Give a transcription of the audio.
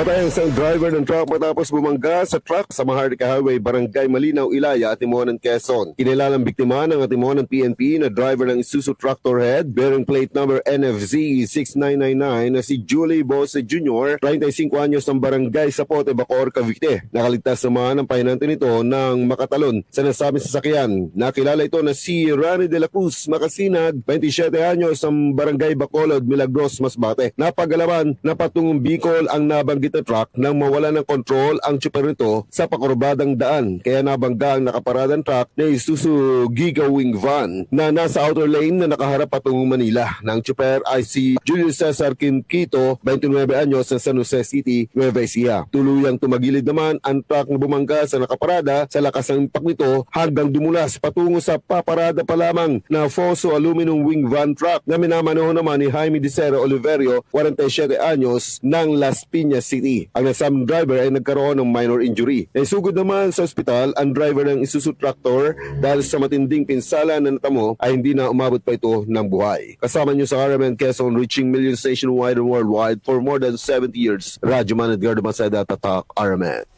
Patay ang isang driver ng truck matapos bumangga sa truck sa Maharlika Highway, Barangay Malinaw, Ilaya, Atimonan, Quezon. Kinilalang biktima ng Atimonan PNP na driver ng Isuzu Tractor Head bearing plate number NFZ 6999 na si Julie Bose Jr., 35 anyos ng barangay sa Pote, Bacoor, Cavite. Nakaligtas naman ang pahinante nito ng makatalon sa nasabing sasakyan. Nakilala ito na si Rani de la Cruz Makasinag, 27 anyos ng barangay Bacolod, Milagros, Masbate. Napagalaman na patungong Bicol ang nabanggit na truck nang mawala ng kontrol ang tsuper nito sa pakurbadang daan. Kaya nabangga ang nakaparadang truck na Isuzu Giga Wing Van na nasa outer lane na nakaharap patungong Manila. Nang tsuper ay si Julius Cesar Quinquito, 29 anyos ng San Jose City, Nueva Ecija. Tuluyang tumagilid naman ang truck na bumangga sa nakaparada sa lakas ng impact nito hanggang dumulas patungo sa paparada pa lamang na Foso Aluminum Wing Van Truck na minamaneho naman ni Jaime Dicero Oliverio, 47 anyos, ng Las Piñas City. Ang nasamang driver ay nagkaroon ng minor injury. Naisugod naman sa ospital ang driver ng Isuzu Tractor dahil sa matinding pinsala na natamo ay hindi na umabot pa ito ng buhay. Kasama niyo sa RMN Quezon reaching million nationwide and worldwide for more than 70 years. Radyo Man Edgardo Maceda, Tatak, RMN.